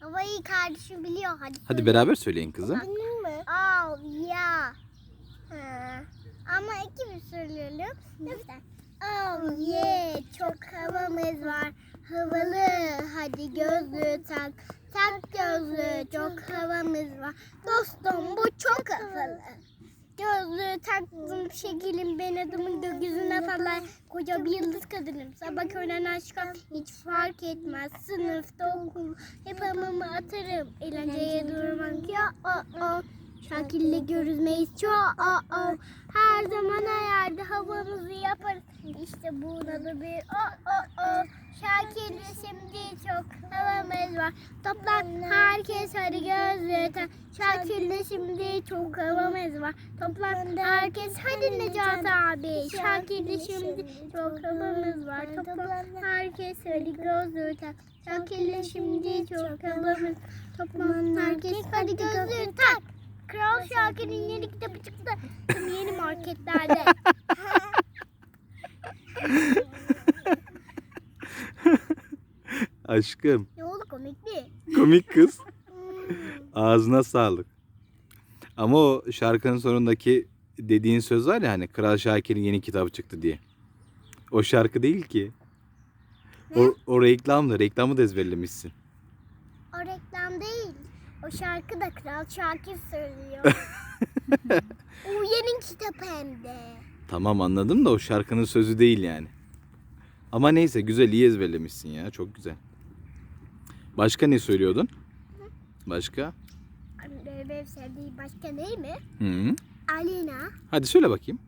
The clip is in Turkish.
Havayı kardeşim biliyor. Hadi. Hadi beraber söyleyin kızım. Benim mi? Oh yeah. Ha. Ama iki bir söyleyelim. Lütfen. Oh yeah. Çok havamız var. Havalı. Hadi gözlüğü tak. Tak gözlüğü. Çok havamız var. Dostum bu çok havalı. Gözlüğü taktım şekelim ben adımın gökyüzüne falan koca bir yıldız kadınım. Sabah öğlen aşkım hiç fark etmez. Sınıfta okul hep hamamı atarım. Eğlenceye durmak ya o o. Şakir'le görüşmeyiz. Çok o o. Her zaman yerde havamızı yaparız. İşte bunun adı bir o o o. Çok havamız var. Toplan herkes hadi gözlüğü tak Şakir'le şimdi çok havamız var. Toplan herkes hadi Necat abi. Şakir'le şimdi çok havamız var. toplan herkes hadi gözlüğü tak Şakir'le şimdi çok havamız toplan herkes hadi gözlüğü tak Kral Şakir'in yeni kitabı çıktı. Şimdi yeni marketlerde. Aşkım. ne oldu komik mi? Komik kız. Ağzına sağlık. Ama o şarkının sonundaki dediğin söz var ya hani Kral Şakir'in yeni kitabı çıktı diye. O şarkı değil ki. O, o reklamdı. Reklamı da ezberlemişsin. O reklam değil. O şarkı da Kral Şakir söylüyor. o yeni kitap hem de. Tamam anladım da o şarkının sözü değil yani. Ama neyse güzel iyi ezberlemişsin ya. Çok güzel. Başka ne söylüyordun? Başka? Benim sevdiği başka değil mi? Hı -hı. Alina. Hadi söyle bakayım.